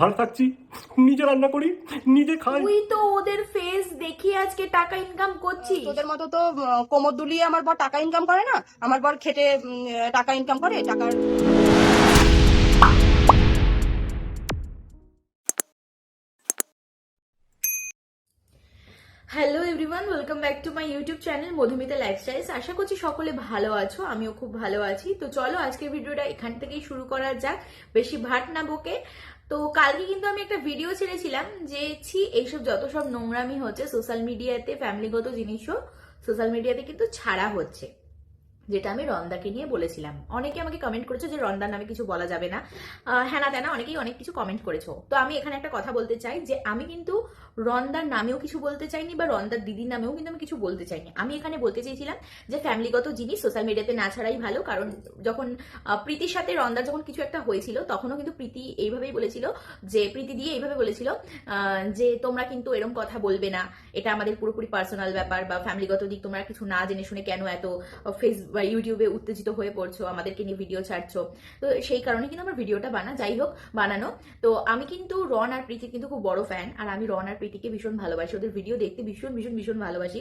ভালো থাকছি নিজে রান্না করি নিজে খাই। তুই তো ওদের ফেস দেখিয়ে আজকে টাকা ইনকাম করছি তোদের মতো তো কোমর দুলিয়ে আমার বর টাকা ইনকাম করে না? আমার বর খেটে টাকা ইনকাম করে টাকার hello everyone welcome back to my YouTube channel Madhumita lifestyles আশা করছি সকলে ভালো আছো আমিও খুব ভালো আছি। তো চলো আজকের ভিডিওটা এখান থেকেই শুরু করা যাক। বেশি ভাট না বকে। তো কালকে কিন্তু আমি একটা ভিডিও ছেড়েছিলাম যে, ছি, এইসব যত সব নোংরামি হচ্ছে সোশ্যাল মিডিয়াতে ফ্যামিলিগত জিনিসও সোশ্যাল মিডিয়াতে কিন্তু ছাড়া হচ্ছে। যেটা আমি রন্দাকে নিয়ে বলেছিলাম। অনেকে আমাকে কমেন্ট করেছ যে রন্দার নামে কিছু বলা যাবে না। আহ, হ্যাঁ না তেনা অনেকেই অনেক কিছু কমেন্ট করেছ। তো আমি এখানে একটা কথা বলতে চাই যে আমি কিন্তু রন্দার নামেও কিছু বলতে চাইনি বা রন্দার দিদির নামেও কিন্তু আমি কিছু বলতে চাইনি। আমি এখানে বলতে চেয়েছিলাম যে ফ্যামিলিগত জিনিস সোশ্যাল মিডিয়াতে না ছাড়াই ভালো। কারণ যখন প্রীতির সাথে রন্দার যখন কিছু একটা হয়েছিল তখনও কিন্তু প্রীতি এইভাবেই বলেছিল যে প্রীতি দিয়ে এইভাবে বলেছিল যে তোমরা কিন্তু এরকম কথা বলবে না। এটা আমাদের পুরোপুরি পার্সোনাল ব্যাপার বা ফ্যামিলিগত দিক তোমরা কিছু না জেনে শুনে কেন এত ফেস বা ইউটিউবে উত্তেজিত হয়ে পড়ছো, আমাদেরকে নিয়ে ভিডিও ছাড়ছো, তো সেই কারণে কিন্তু আমার ভিডিওটা বানা, যাই হোক, বানানো। তো আমি কিন্তু রন আর প্রীতির কিন্তু খুব বড় ফ্যান আর আমি রন আর প্রীতিকে ভীষণ ভালোবাসি, ওদের ভিডিও দেখতে ভীষণ ভীষণ ভীষণ ভালোবাসি।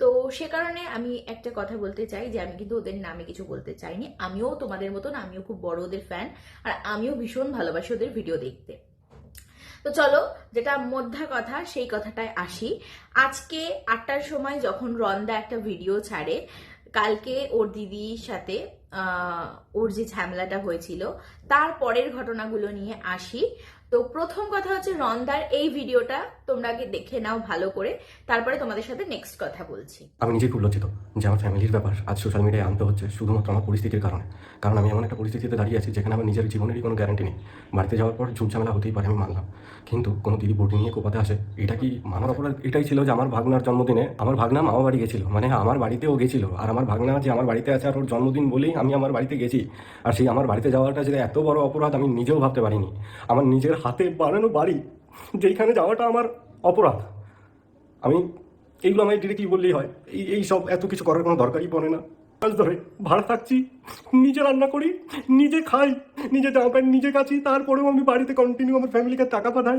তো সে কারণে আমি একটা কথা বলতে চাই যে, আমি কিন্তু ওদের নামে কিছু বলতে চাইনি। আমিও তোমাদের মতন, আমিও খুব বড় ওদের ফ্যান আর আমিও ভীষণ ভালোবাসি ওদের ভিডিও দেখতে। তো চলো, যেটা মধ্যা কথা, সেই কথাটায় আসি। আজকে আটটার সময় যখন রন্দা একটা ভিডিও ছাড়ে কালকে ওর দিদির সাথে ওর যে ঝামেলাটা হয়েছিল তার পরের ঘটনাগুলো নিয়ে আসি। তো প্রথম কথা হচ্ছে রন্দার এই ভিডিওটা তোমরা আগে দেখে নাও ভালো করে। তারপরে তোমাদের সাথে নেক্সট কথা বলছি। আমি নিজেই খুব লজ্জিত যে আমার ফ্যামিলির ব্যাপার আজ সোশ্যাল মিডিয়ায় আনতে হচ্ছে শুধুমাত্র আমার পরিস্থিতির কারণে। কারণ আমি এমন একটা পরিস্থিতিতে দাঁড়িয়ে আছি যেখানে আমার নিজের জীবনেরই কোনো গ্যারান্টি নেই। বাড়িতে যাওয়ার পর ঝুট ঝামেলা হতেই পারে আমি মানলাম। কিন্তু কোনো দিদি বটি নিয়ে কোপাতে আসে, এটা কি মানার অপরাধ? এটাই ছিল যে আমার ভাগনার জন্মদিনে আমার ভাগনা মামা বাড়ি গেছিল। মানে আমার বাড়িতেও গেছিল। আর আমার ভাগনা যে আমার বাড়িতে আছে আর ওর জন্মদিন বলেই আমি আমার বাড়িতে গেছি। আর সেই আমার বাড়িতে যাওয়াটা যে এত বড় অপরাধ আমি নিজেও ভাবতে পারিনি। আমার নিজের হাতে বানানো বাড়ি, যেইখানে যাওয়াটা আমার অপরাধ। আমি এইগুলো আমি ডিরেক্টলি বললেই হয়। এই এই সব এত কিছু করার কোনো দরকারই পড়ে না। আজ ধরে ভাড়া থাকছি, নিজে রান্না করি, নিজে খাই, নিজে জামা প্যান্ট নিজে কাছি তারপরেও আমি বাড়িতে কন্টিনিউ আমার ফ্যামিলিকে টাকা পাঠাই।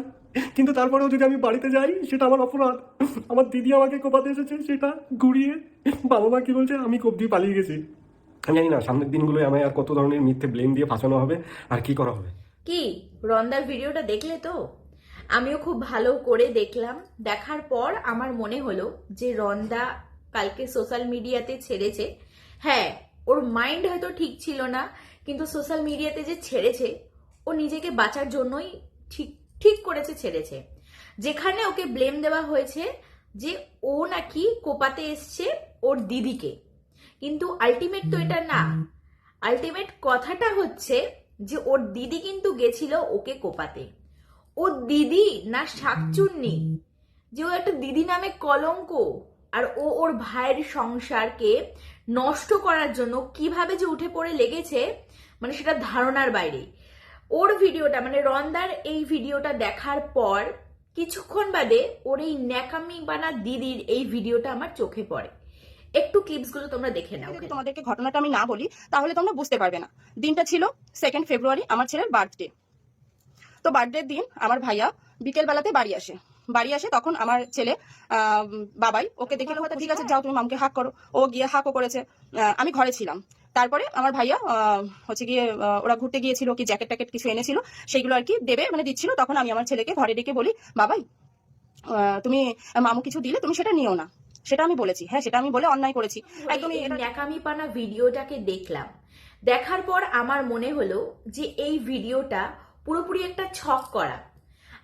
কিন্তু তারপরেও যদি আমি বাড়িতে যাই, সেটা আমার অপরাধ। আমার দিদি আমাকে কোপাতে এসেছে, সেটা ঘুরিয়ে বাবা মা কি বলছে, আমি কোপ দিয়ে পালিয়ে গেছি। জানি না, সামনের দিনগুলোয় আমায় আর কত ধরনের মিথ্যে ব্লেম দিয়ে ফাঁসানো হবে, আর কি করা হবে। কি, রন্দার ভিডিওটা দেখলে তো? আমিও খুব ভালো করে দেখলাম। দেখার পর আমার মনে হলো যে রন্দা কালকে সোশ্যাল মিডিয়াতে ছেড়েছে। হ্যাঁ ওর মাইন্ড হয়তো ঠিক ছিল না, কিন্তু সোশ্যাল মিডিয়াতে যে ছেড়েছে, ও নিজেকে বাঁচার জন্যই ঠিক ঠিক করেছে ছেড়েছে। যেখানে ওকে ব্লেম দেওয়া হয়েছে যে ও নাকি কোপাতে এসছে ওর দিদিকে। কিন্তু আলটিমেট তো এটা না। আলটিমেট কথাটা হচ্ছে যে ওর দিদি কিন্তু গেছিল ওকে কোপাতে। ও দিদি না শাকচুন্নি, যে ও একটা দিদি নামে কলঙ্ক, আর ও ওর ভাইয়ের সংসারকে নষ্ট করার জন্য কীভাবে যে উঠে পড়ে লেগেছে মানে সেটা ধারণার বাইরে। ওর ভিডিওটা মানে রন্দার এই ভিডিওটা দেখার পর, কিছুক্ষণ বাদে ওর এই ন্যাকামি বানা দিদির এই ভিডিওটা আমার চোখে পড়ে। একটু ক্লিপসগুলো তোমরা দেখে নাও যদি তোমাদেরকে ঘটনাটা আমি না বলি তাহলে তোমরা বুঝতে পারবে না। দিনটা ছিল সেকেন্ড ফেব্রুয়ারি আমার ছেলের বার্থডে তো বার্থডের দিন আমার ভাইয়া বিকেল বেলাতে বাড়ি আসে। বাড়ি আসে তখন আমার ছেলে আহ, বাবাই ওকে দেখে হয়তো ঠিক আছে? যাও তুমি মামকে হাক করো। ও গিয়ে হাকও করেছে। আহ, আমি ঘরে ছিলাম। তারপরে আমার ভাইয়া আহ, হচ্ছে গিয়ে ওরা ঘুরতে গিয়েছিল কি জ্যাকেট ট্যাকেট কিছু এনেছিল সেগুলো আর কি দেবে মানে দিচ্ছিল। তখন আমি আমার ছেলেকে ঘরে ডেকে বলি বাবাই আহ, তুমি মামু কিছু দিলে তুমি সেটা নিও না। সেটা আমি বলেছি হ্যাঁ সেটা আমি বলে অন্যায় করেছি। একদমই ন্যাকামি পানা ভিডিওটাকে দেখলাম। দেখার পর আমার মনে হলো যে এই ভিডিওটা পুরোপুরি একটা ছক করা।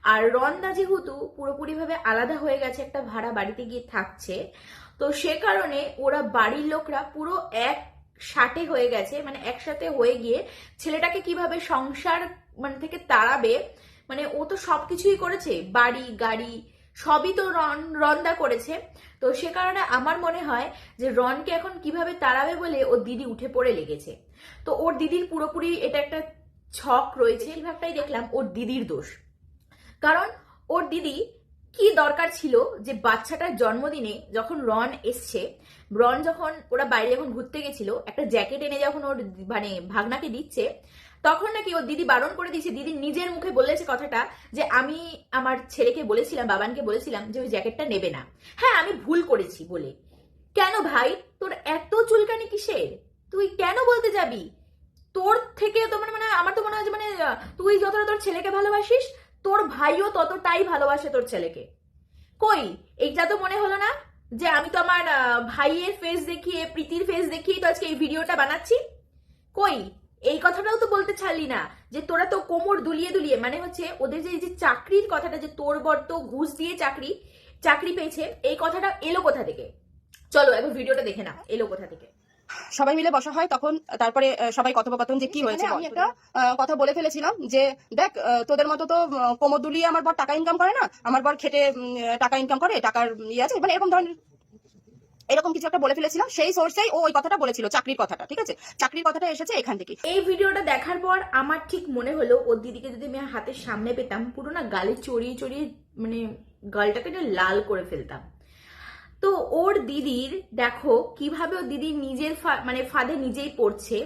আর রন্দা যেহেতু পুরোপুরিভাবে আলাদা হয়ে গেছে একটা ভাড়া বাড়িতে গিয়ে থাকছে তো সে কারণে ওরা বাড়ির লোকরা পুরো এক সাথে হয়ে গেছে মানে একসাথে হয়ে গিয়ে ছেলেটাকে কীভাবে সংসার মানে থেকে তাড়াবে মানে ও তো সবকিছুই করেছে বাড়ি গাড়ি সবই তো রন, রন্দা করেছে। তো সে কারণে আমার মনে হয় যে রনকে এখন কীভাবে তাড়াবে বলে ওর দিদি উঠে পড়ে লেগেছে। তো ওর দিদির পুরোপুরি এটা একটা ছক রয়েছে। বেশিরভাগটাই দেখলাম ওর দিদির দোষ। কারণ ওর দিদি কি দরকার ছিল যে বাচ্চাটার জন্মদিনে যখন রন এসছে, রন যখন ওরা বাইরে যখন ঘুরতে গেছিল, একটা জ্যাকেট এনে যখন ওর মানে ভাগনাকে দিচ্ছে তখন নাকি ওর দিদি বারণ করে দিয়েছে। দিদি নিজের মুখে বলেছে কথাটা যে, আমি আমার ছেলেকে বলেছিলাম, বাবানকে বলেছিলাম যে, ওই জ্যাকেটটা নেবে না। হ্যাঁ আমি ভুল করেছি বলে। কেন ভাই? তোর এত চুলকানি কিসের? তুই কেন বলতে যাবি? তোর থেকে তো মানে মানে আমার তো মনে হয় মানে তুই যতটা তোর ছেলেকে ভালোবাসিস, তোর ভাইও ততটাই ভালোবাসে তোর ছেলেকে। কই? এইটা তো মনে হলো না যে, আমি তো আমার ভাইয়ের ফেস দেখিয়ে, প্রীতির ফেস দেখিয়ে তো আজকে এই ভিডিওটা বানাচ্ছি? কই? এই কথাটাও তো বলতে ছাড়লি না যে তোরা তো কোমর দুলিয়ে দুলিয়ে মানে হচ্ছে ওদের যে এই যে চাকরির কথাটা যে তোর বর তো ঘুষ দিয়ে চাকরি চাকরি পেয়েছে এই কথাটা এলো কোথা থেকে? চলো একবার ভিডিওটা দেখে না এলো কোথা থেকে? সবাই মিলে বসা হয় তখন তারপরে সবাই কথোপকথন যে কি হয়েছে আমি একটা আহ, কথা বলে ফেলেছিলাম যে দেখ আহ, তোদের মতো তো কোমর দুলিয়ে আমার বর টাকা ইনকাম করে না আমার বর খেটে টাকা ইনকাম করে টাকার ইয়ে আছে মানে এরকম ধরনের এরকম কিছু একটা বলে ফেলেছিলাম, সেই সোর্সেই ও ওই কথাটা বলেছিল, চাকরির কথাটা, ঠিক আছে? চাকরির কথাটা এসেছে এখান থেকে। এই ভিডিওটা দেখার পর আমার ঠিক মনে হলো, ওর দিদিকে যদি আমি হাতের সামনে পেতাম, পুরো না গালে চড়িয়ে চড়িয়ে মানে গালটাকে লাল করে ফেলতাম। তো ওর দিদির, দেখো, কীভাবে ওর দিদি নিজের মানে ফাঁদে নিজেই পড়ছে।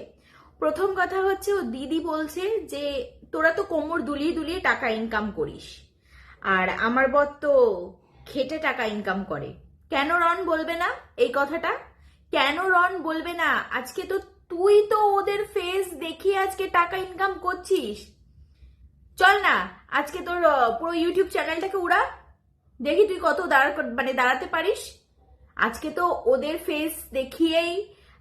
প্রথম কথা হচ্ছে ও দিদি বলছে যে, তোরা তো কোমর দুলিয়ে দুলিয়ে টাকা ইনকাম করিস। আর আমার বর তো খেটে টাকা ইনকাম করে। কেন রন বলবে না? এই কথাটা? কেন রন বলবে না? আজকে তো তুই তো ওদের ফেস দেখিয়ে আজকে টাকা ইনকাম করছিস। চল না, আজকে তোর পুরো ইউটিউব চ্যানেলটাকে উড়া। দেখি তুই কত দাঁড়া মানে দাঁড়াতে পারিস। আজকে তো ওদের ফেস দেখিয়েই,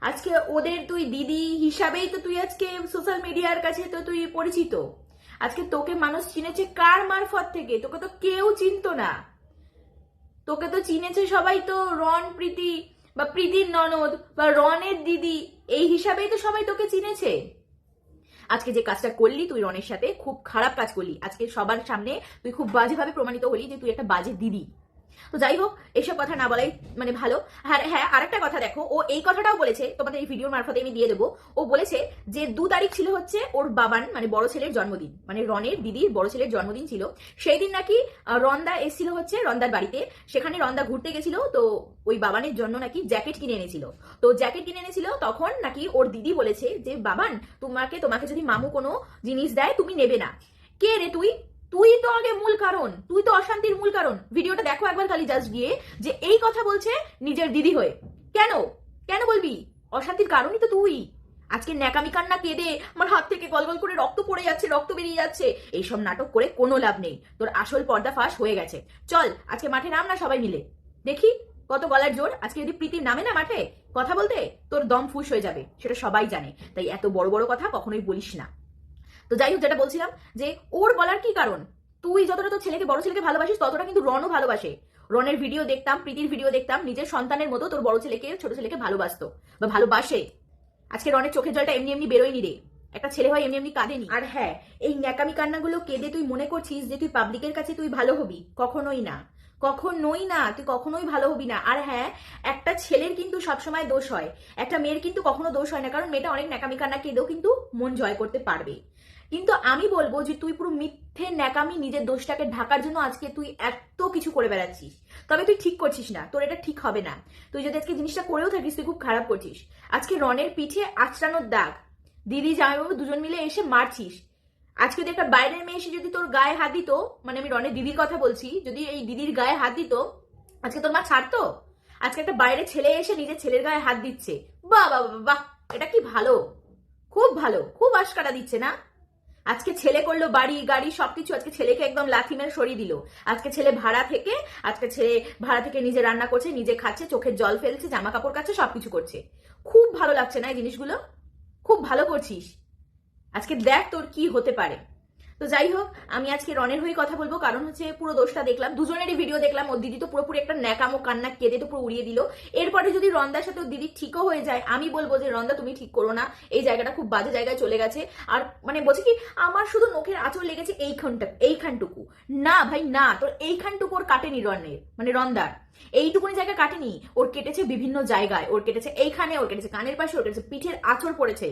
আজকে ওদের তুই দিদি হিসাবেই তো তুই আজকে সোশ্যাল মিডিয়ার কাছে তো তুই পরিচিত। আজকে তোকে মানুষ চিনেছে কার মারফত থেকে? তোকে তো কেউ চিনতো না। তোকে তো চিনেছে সবাই তো রন প্রীতি বা প্রীতির ননদ বা রনের দিদি, এই হিসাবেই তো সবাই তোকে চিনেছে। আজকে যে কাজটা করলি তুই রনের সাথে, খুব খারাপ কাজ করলি। আজকে সবার সামনে তুই খুব বাজেভাবে প্রমাণিত হলি যে তুই একটা বাজে দিদি। তো যাই হোক এইসব কথা না বলাই মানে ভালো। আর হ্যাঁ আরেকটা কথা দেখো, ও এই কথাটাও বলেছে, তোমাদের এই ভিডিওর মারফতে আমি দিয়ে দেবো। ও বলেছে যে দু তারিখ ছিল হচ্ছে ওর বাবান মানে বড় ছেলের জন্মদিন মানে রনের দিদির বড় ছেলের জন্মদিন ছিল। সেই দিন নাকি রন্দা এসেছিল হচ্ছে রন্দার বাড়িতে। সেখানে রন্দা ঘুরতে গেছিল, তো ওই বাবানের জন্য নাকি জ্যাকেট কিনে এনেছিল। তো জ্যাকেট কিনে এনেছিল, তখন নাকি ওর দিদি বলেছে যে, বাবান, তোমাকে তোমাকে যদি মামু কোনো জিনিস দেয়, তুমি নেবে না। কে রে তুই? তুই তো আগে মূল কারণ, তুই তো অশান্তির মূল কারণ। ভিডিওটা দেখো একবার খালি জাস্ট গিয়ে যে এই কথা বলছে নিজের দিদি হয়ে। কেন? কেন বলবি? অশান্তির কারণই তো তুই। আজকে ন্যাকামি কান্না কেঁদে আমার হাত থেকে গলগল করে রক্ত পড়ে যাচ্ছে, রক্ত বেরিয়ে যাচ্ছে। এইসব নাটক করে কোনো লাভ নেই। তোর আসল পর্দা ফাঁস হয়ে গেছে। চল, আজকে মাঠে নাম না সবাই মিলে। দেখি কত গলার জোর। আজকে যদি প্রীতির নামে না মাঠে, কথা বলতে তোর দম ফুস হয়ে যাবে, সেটা সবাই জানে। তাই এত বড় বড় কথা কখনোই বলিস না। তো যাই হোক, যেটা বলছিলাম যে ওর বলার কি কারণ? তুই যতটা তোর ছেলেকে, বড় ছেলেকে ভালোবাসিস, ততটা কিন্তু রনও ভালোবাসে। রনের ভিডিও দেখতাম, প্রীতির ভিডিও দেখতাম, নিজের সন্তানের মতো তোর বড় ছেলেকে, ছোট ছেলেকে ভালোবাসতো বা ভালোবাসে। আজকে রনের চোখের জলটা এমনি এমনি বেরোয়নি রে। একটা ছেলে হয় এমনি এমনি কাঁদেনি। আর হ্যাঁ এই ন্যাকামি কান্নাগুলো কেঁদে তুই মনে করছিস যে তুই পাবলিকের কাছে তুই ভালো হবি? কখনোই না। কখনোই না, তুই কখনোই ভালো হবি না। আর হ্যাঁ একটা ছেলের কিন্তু সবসময় দোষ হয়। একটা মেয়ের কিন্তু কখনো দোষ হয় না, কারণ মেয়েটা অনেক ন্যাকামি কান্না কেঁদেও কিন্তু মন জয় করতে পারবে। কিন্তু আমি বলব যে তুই পুরো মিথ্যে ন্যাকামি নিজের দোষটাকে ঢাকার জন্য আজকে তুই এত কিছু করে বেড়াচ্ছিস। তবে তুই ঠিক করছিস না তোর এটা ঠিক হবে না। তুই যদি আজকে জিনিসটা করেও থাকিস তুই খুব খারাপ করছিস। আজকে রনের পিঠে আচড়ানোর দাগ। দিদি জামাইবাবু দুজন মিলে এসে মারছিস। আজকে যদি একটা বাইরের মেয়ে এসে যদি তোর গায়ে হাত দিত মানে আমি রনের দিদির কথা বলছি যদি এই দিদির গায়ে হাত দিত আজকে তোর মা ছাড়তো? আজকে একটা বাইরের ছেলে এসে নিজের ছেলের গায়ে হাত দিচ্ছে। বাহ বাহ বাহ, এটা কি ভালো? খুব ভালো খুব আশকারা দিচ্ছে না? আজকে ছেলে করল বাড়ি, গাড়ি, সবকিছু আজকে ছেলেকে একদম লাথি মেরে সরিয়ে দিল। আজকে ছেলে ভাড়া থেকে, আজকে ছেলে ভাড়া থেকে নিজে রান্না করছে, নিজে খাচ্ছে, চোখের জল ফেলছে জামা কাপড় কাচ্ছে, সবকিছু করছে। খুব ভালো লাগছে না এই জিনিসগুলো? খুব ভালো করছিস। আজকে দেখ তোর কি হতে পারে। তো যাই হোক, আমি আজকে রনের হয়ে কথা বলব, কারণ হচ্ছে পুরো দোষটা দেখলাম, দুজনেরই ভিডিও দেখলাম, ওর দিদি তো পুরোপুরি একটা ন্যাকামো কান্না কেঁদে তো পুরো উড়িয়ে দিল। এরপরে যদি রন্দার সাথে ওর দিদি ঠিকও হয়ে যায়, আমি বলব যে, রন্দা, তুমি ঠিক করো না, এই জায়গাটা খুব বাজে জায়গায় চলে গেছে। আর মানে বলছে কি, আমার শুধু নখের আঁচড় লেগেছে এইখানটা, এইখানটুকু। না ভাই, না, তোর এইখানটুকু ওর কাটেনি রনের মানে রন্দার। এইটুকুনি জায়গা কাটেনি, ওর কেটেছে বিভিন্ন জায়গায়, ওর কেটেছে এইখানে, ওর কেটেছে কানের পাশে, ওর কেটেছে পিঠের আঁচড় পড়েছে।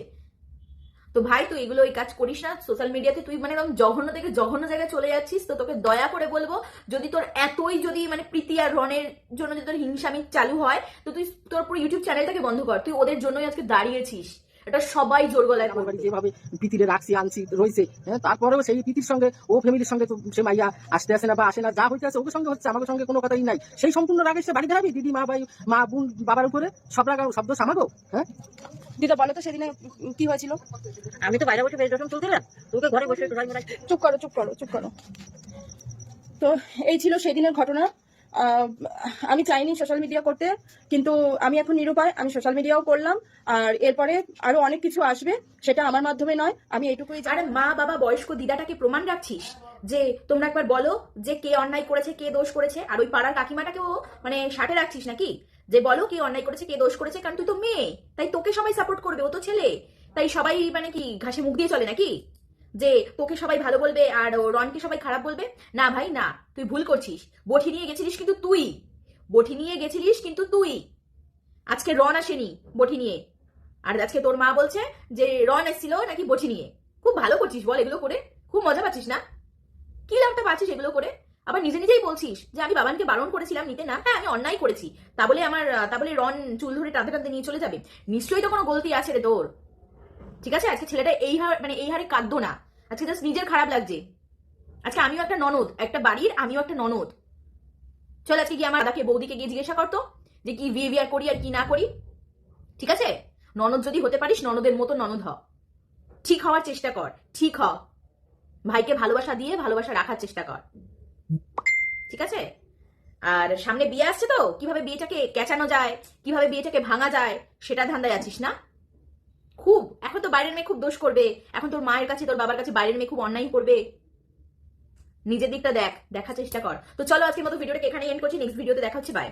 তো ভাই তুই এগুলো ওই কাজ করিস না। সোশ্যাল মিডিয়াতে তুই মানে একদম জঘন্য থেকে জঘন্য জায়গায় চলে যাচ্ছিস। তো তোকে দয়া করে বলব যদি তোর এতই যদি মানে প্রীতি আর রনের জন্য যদি তোর হিংসামি চালু হয় তো তুই তোর পুরো ইউটিউব চ্যানেলটাকে বন্ধ কর। তুই ওদের জন্যই আজকে দাঁড়িয়েছিস। এটা সবাই জোর গলায় আমার যেভাবে পিতিরে রাখছি আনছি রয়েছে হ্যাঁ তারপরেও সেই পিতির সঙ্গে ও ফ্যামিলির সঙ্গে তো সে মাইয়া আসতে আসে না বা আসে না যা হইতে আছে ওকে সঙ্গে হচ্ছে আমাদের সঙ্গে কোনো কথাই নাই। সেই সম্পূর্ণ রাগে সে বাড়ি দাঁড়াবি দিদি মা ভাই মা বোন বাবার উপরে সব রাগ শব্দ সামাবো হ্যাঁ? দিদা বলো তো সেদিনে কি হয়েছিল? আমি তো বাইরে বসে বেশ ভেজিটেশন তুলছিলাম। তোকে ঘরে বসে চুপ করো চুপ করো চুপ করো। তো এই ছিল সেদিনের ঘটনা। আমি চাইনি সোশ্যাল মিডিয়া করতে, কিন্তু আমি এখন নিরুপায়, আমি সোশ্যাল মিডিয়াও করলাম, আর এরপরে আরও অনেক কিছু আসবে, সেটা আমার মাধ্যমে নয়, আমি এইটুকুই আরে মা, বাবা, বয়স্ক দিদাটাকে প্রমাণ রাখছিস? যে তোমরা একবার বলো যে কে অন্যায় করেছে, কে দোষ করেছে, আর ওই পাড়ার কাকিমাটাকেও মানে সাথে রাখছিস নাকি? যে বলো কে অন্যায় করেছে, কে দোষ করেছে, কারণ তুই তো মেয়ে, তাই তোকে সবাই সাপোর্ট করবে, ও তো ছেলে, তাই সবাই মানে কি ঘাসে মুখ দিয়ে চলে নাকি? যে তোকে সবাই ভালো বলবে আর রনকে সবাই খারাপ বলবে? না ভাই, না। তুই ভুল করছিস। বঠি নিয়ে গেছিলিস কিন্তু তুই। বঠি নিয়ে গেছিলিস কিন্তু তুই। আজকে রন আসেনি বঠি নিয়ে। আর আজকে তোর মা বলছে যে রন এসেছিল নাকি বঠি নিয়ে। খুব ভালো করছিস বল এগুলো করে। খুব মজা পাচ্ছিস না? কি লাভটা পাচ্ছিস এগুলো করে? আবার নিজে নিজেই বলছিস যে আমি বাবানকে বারণ করেছিলাম নিতে। না হ্যাঁ আমি অন্যায় করেছি। তা বলে আমার, তা বলে রন চুল ধরে টানতে টানতে নিয়ে চলে যাবে। নিশ্চয়ই তো কোনো গলতি আছে রে তোর। ঠিক আছে? আজকে ছেলেটা এই হার মানে এই হারে কাঁদতো না। আজকে জাস্ট নিজের খারাপ লাগছে। আজকে আমিও একটা ননদ, একটা বাড়ির আমিও একটা ননদ। চল আজকে গিয়ে আমার দাদাকে, বৌদিকে গিয়ে জিজ্ঞাসা করতো যে কি বিহেভিয়ার করি আর কি না করি। ঠিক আছে? ননদ যদি হতে পারিস, ননদের মতো ননদ হ। ঠিক হওয়ার চেষ্টা কর, ঠিক হ। ভাইকে ভালোবাসা দিয়ে ভালোবাসা রাখার চেষ্টা কর। ঠিক আছে? আর সামনে বিয়ে আসছে তো? কীভাবে বিয়েটাকে কেচানো যায়? কীভাবে বিয়েটাকে ভাঙা যায়? সেটা ধান্দায় আছিস না? খুব, এখন তো বাইরের মেয়ে খুব দোষ করবে। এখন তোর মায়ের কাছে, তোর বাবার কাছে বাইরের মেয়ে খুব অন্যায় করবে। নিজের দিকটা দেখ, দেখার চেষ্টা কর। তো চলো আজকের মতো ভিডিওটাকে এখানে এন্ড করছি নেক্সট ভিডিওতে দেখা হচ্ছে বাই